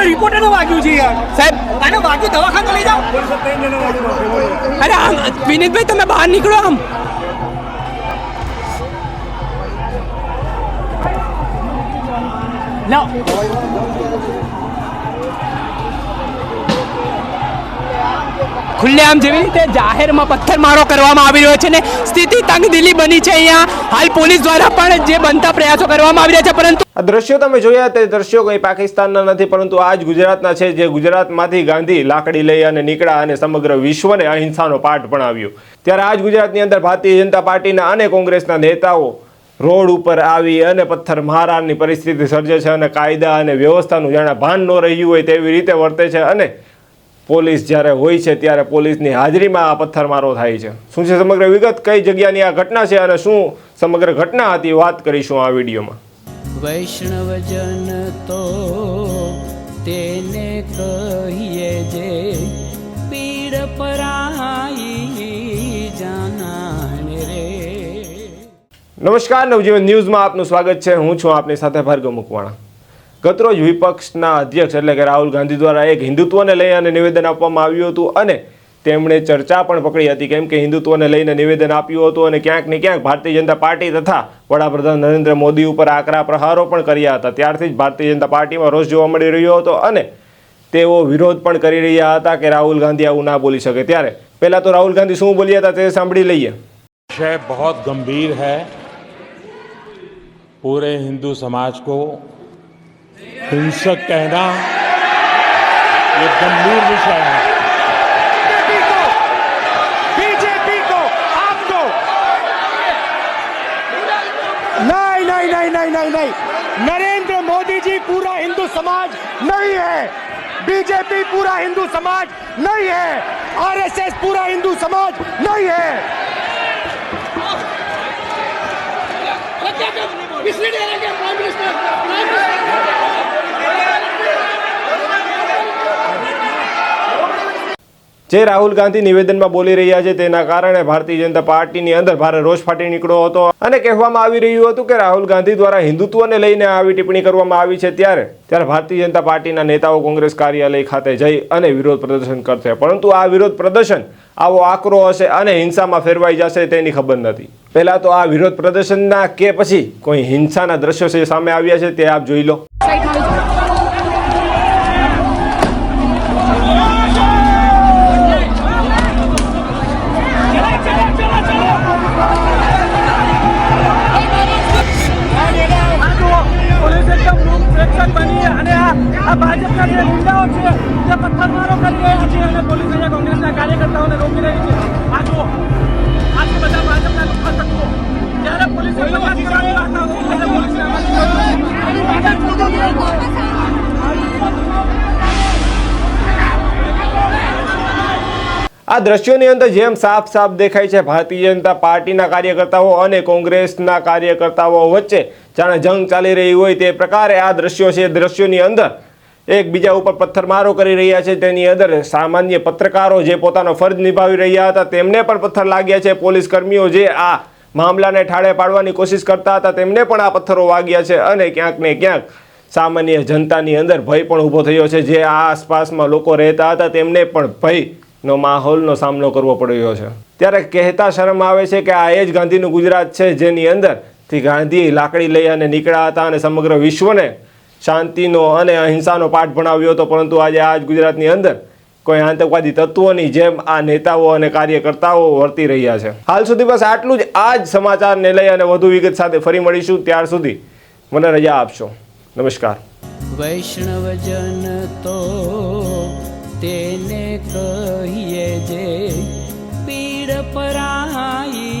આને રિપોર્ટ એને વાગ્યું છે યાર. સાહેબ. આને વાગ્યું દવાખાને લઈ જાઓ. અરે આમ વિનીતભાઈ તમે બહાર નીકળો આમ. લાવ. ખુલ્લેઆમ જેવી રીતે જાહેરમાં પથ્થરમારો કરવામાં આવી રહ્યો છે ને સ્થિતિ તંગદિલી બની છે અહીંયા. હાલ પોલીસ દ્વારા પણ જે બનતા પ્રયાસો કરવામાં આવી રહ્યા છે, પરંતુ આ દ્રશ્યો તમે જોયા તે દ્રશ્યો કંઈ પાકિસ્તાનના નથી, પરંતુ આ જ ગુજરાતના છે, જે ગુજરાતમાંથી ગાંધી લાકડી લઈ અને નીકળ્યા અને સમગ્ર વિશ્વને અહિંસાનો પાઠ ભણાવ્યો. ત્યારે આ જ ગુજરાતની અંદર ભારતીય જનતા પાર્ટીના અને કોંગ્રેસના નેતાઓ રોડ ઉપર આવી અને પથ્થર મારાની પરિસ્થિતિ સર્જે છે અને કાયદા અને વ્યવસ્થાનું જાણે ભાન ન રહ્યું હોય તેવી રીતે વર્તે છે અને પોલીસ જ્યારે હોય છે ત્યારે પોલીસની હાજરીમાં આ પથ્થરમારો થાય છે. શું છે સમગ્ર વિગત? કઈ જગ્યાની આ ઘટના છે અને શું સમગ્ર ઘટના હતી? વાત કરીશું આ વિડીયોમાં. વૈષ્ણવજન તો તેને કહીએ જે પીડ પરાઈ જાનાને રે. નમસ્કાર નવજીવન ન્યૂઝમાં આપનું સ્વાગત છે. હું છું આપની સાથે ભાર્ગવ મુકવાણા. ગતરોજ વિપક્ષના અધ્યક્ષ એટલે કે રાહુલ ગાંધી દ્વારા એક હિન્દુત્વને લઈ અને નિવેદન આપવામાં આવ્યું હતું અને તેમણે ચર્ચા પણ પકડી હતી કેમ કે હિન્દુત્વને લઈને નિવેદન આપ્યું હતું અને ક્યાંક ને ક્યાંક ભારતીય જનતા પાર્ટી તથા વડાપ્રધાન નરેન્દ્ર મોદી ઉપર આકરા પ્રહારો પણ કર્યા હતા. ત્યારથી જ ભારતીય જનતા પાર્ટીમાં રોષ જોવા મળી રહ્યો હતો અને તેઓ વિરોધ પણ કરી રહ્યા હતા કે રાહુલ ગાંધી આવું ના બોલી શકે. ત્યારે પહેલાં તો રાહુલ ગાંધી શું બોલ્યા હતા તે સાંભળી લઈએ. વિષય બહુ ગંભીર હૈ. પૂરે હિન્દુ સમાજ કો हिंसक कहना ये गंभीर विषय है। बीजेपी को आपको। नहीं नहीं नहीं नहीं नहीं नहीं। नरेंद्र मोदी जी पूरा हिंदू समाज नहीं है। बीजेपी पूरा हिंदू समाज नहीं है। आरएसएस पूरा हिंदू समाज नहीं है। જે રાહુલ ગાંધી નિવેદનમાં બોલી રહ્યા છે તેના કારણે ભારતીય જનતા પાર્ટીની અંદર ભારે રોષ ફાટી નીકળ્યો હતો. અને કહેવામાં આવી રહ્યું હતું કે રાહુલ ગાંધી દ્વારા હિન્દુત્વને લઈને આવી ટિપ્પણી કરવામાં આવી છે ત્યારે ત્યારે ભારતીય જનતા પાર્ટીના નેતાઓ કોંગ્રેસ કાર્યાલય ખાતે જઈ અને વિરોધ પ્રદર્શન કરશે. પરંતુ આ વિરોધ પ્રદર્શન આવો આકરો હશે અને હિંસામાં ફેરવાઈ જશે તેની ખબર નથી. પહેલા તો આ વિરોધ પ્રદર્શનના કે પછી કોઈ હિંસાના દ્રશ્યો સામે આવ્યા છે તે આપ જોઈ લો. આ ભાજપના જે ગુંડાઓ છે તે પથ્થરમારો કરી રહ્યા છે અને પોલીસ અહીંયા કોંગ્રેસના કાર્યકર્તાઓને રોકી રહી છે. આ જુઓ. આ છે બધા ભાજપના લુખ્ખા તત્વો. જ્યારે પોલીસે ફરિયાદ કરવાની વાત આવતી ત્યારે પોલીસને આ દ્રશ્યોની અંદર જેમ સાફ સાફ દેખાય છે ભારતીય જનતા પાર્ટીના કાર્યકર્તાઓ અને કોંગ્રેસના કાર્યકર્તાઓ વચ્ચે જાણે જંગ ચાલી રહી હોય તે પ્રકારે આ દ્રશ્યો છે. દ્રશ્યોની અંદર એકબીજા ઉપર પથ્થરમારો કરી રહ્યા છે, તેની અંદર સામાન્ય પત્રકારો જે પોતાનો ફરજ નિભાવી રહ્યા હતા, તેમને પણ પથ્થર લાગ્યા છે. પોલીસ કર્મીઓ જે આ મામલાને ઠાળે પાડવાની કોશિશ કરતા હતા, તેમને પણ આ પથ્થરો વાગ્યા છે અને ક્યાંક ને ક્યાંક સામાન્ય જનતાની અંદર ભય પણ ઊભો થયો છે. જે આ આસપાસમાં લોકો રહેતા હતા, તેમને પણ ભયનો માહોલનો સામનો કરવો પડ્યો છે. ત્યારે કહેતા શરમ આવે છે કે આ એ જ ગાંધીનું ગુજરાત છે, જેની અંદરથી ગાંધી લાકડી લઈ અને નીકળ્યા હતા અને સમગ્ર વિશ્વને શાંતિનો અને અહિંસાનો પાઠ ભણાવ્યો હતો, પરંતુ આજે આ જ ગુજરાતની અંદર કોઈ આતંકવાદી તત્વોની જેમ આ નેતાઓ અને કાર્યકર્તાઓ વર્તી રહ્યા છે. હાલ સુધી બસ આટલું જ. આ જ સમાચારને લઈ અને વધુ વિગત સાથે ફરી મળીશું. ત્યાર સુધી મને રજા આપશો. નમસ્કાર. વૈષ્ણવજન તો તેને કહીએ જે પીડ પરાઈ